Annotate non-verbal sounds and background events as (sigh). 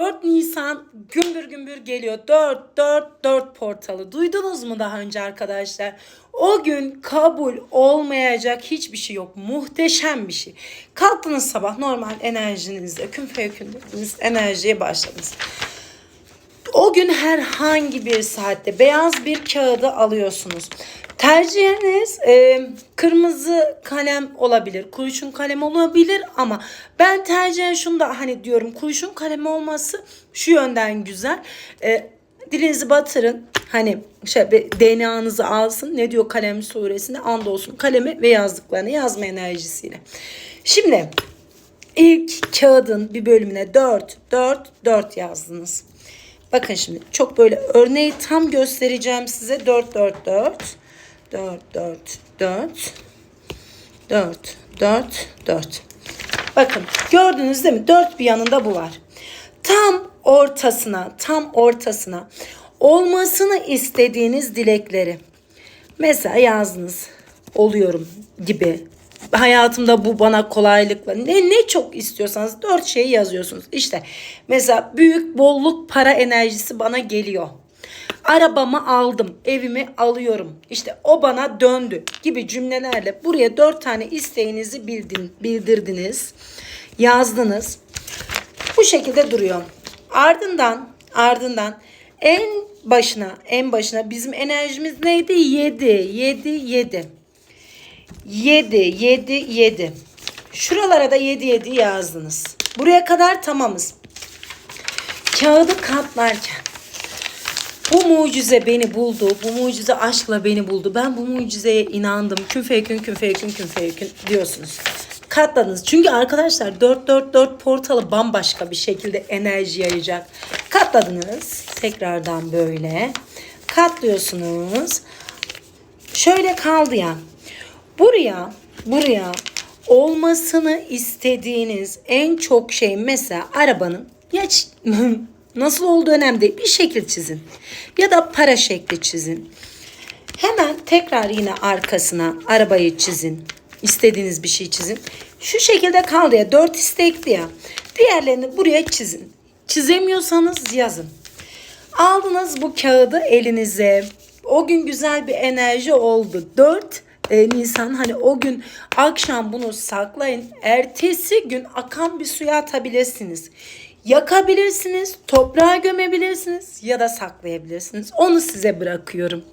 4 Nisan gümbür gümbür geliyor. 4 4 4 portalı. Duydunuz mu daha önce arkadaşlar? O gün kabul olmayacak hiçbir şey yok. Muhteşem bir şey. Kalktınız sabah normal enerjinizle kün fevkün enerjiye başladınız. O gün herhangi bir saatte beyaz bir kağıdı alıyorsunuz. Tercihiniz e, kırmızı kalem olabilir, kurşun kalem olabilir ama ben tercihen şunu da hani diyorum kurşun kalem olması şu yönden güzel. E, dilinizi batırın hani şey DNA'nızı alsın ne diyor kalem suresinde andolsun kalemi ve yazdıklarını yazma enerjisiyle. Şimdi ilk kağıdın bir bölümüne 4 4 4 yazdınız. Bakın şimdi çok böyle örneği tam göstereceğim size. 4 4 4 4 4 4 4 4 4 Bakın gördünüz değil mi? 4 bir yanında bu var. Tam ortasına, tam ortasına olmasını istediğiniz dilekleri mesela yazdınız. Oluyorum gibi hayatımda bu bana kolaylıkla ne ne çok istiyorsanız dört şeyi yazıyorsunuz. İşte mesela büyük bolluk para enerjisi bana geliyor. Arabamı aldım, evimi alıyorum. İşte o bana döndü gibi cümlelerle buraya dört tane isteğinizi bildin, bildirdiniz, yazdınız. Bu şekilde duruyor. Ardından, ardından en başına, en başına bizim enerjimiz neydi? 7, 7, 7. 7, 7, 7. Şuralara da 7, 7 yazdınız. Buraya kadar tamamız. Kağıdı katlarken bu mucize beni buldu. Bu mucize aşkla beni buldu. Ben bu mucizeye inandım. Kün fekün kün fekün kün fekün diyorsunuz. Katladınız. Çünkü arkadaşlar 444 portalı bambaşka bir şekilde enerji yayacak. Katladınız. Tekrardan böyle. Katlıyorsunuz. Şöyle kaldı ya. Buraya, buraya olmasını istediğiniz en çok şey mesela arabanın ya (laughs) nasıl olduğu önemli değil. Bir şekil çizin. Ya da para şekli çizin. Hemen tekrar yine arkasına arabayı çizin. İstediğiniz bir şey çizin. Şu şekilde kaldı ya. Dört istekli ya. Diğerlerini buraya çizin. Çizemiyorsanız yazın. Aldınız bu kağıdı elinize. O gün güzel bir enerji oldu. 4 e, Nisan hani o gün akşam bunu saklayın. Ertesi gün akan bir suya atabilirsiniz. Yakabilirsiniz, toprağa gömebilirsiniz ya da saklayabilirsiniz. Onu size bırakıyorum.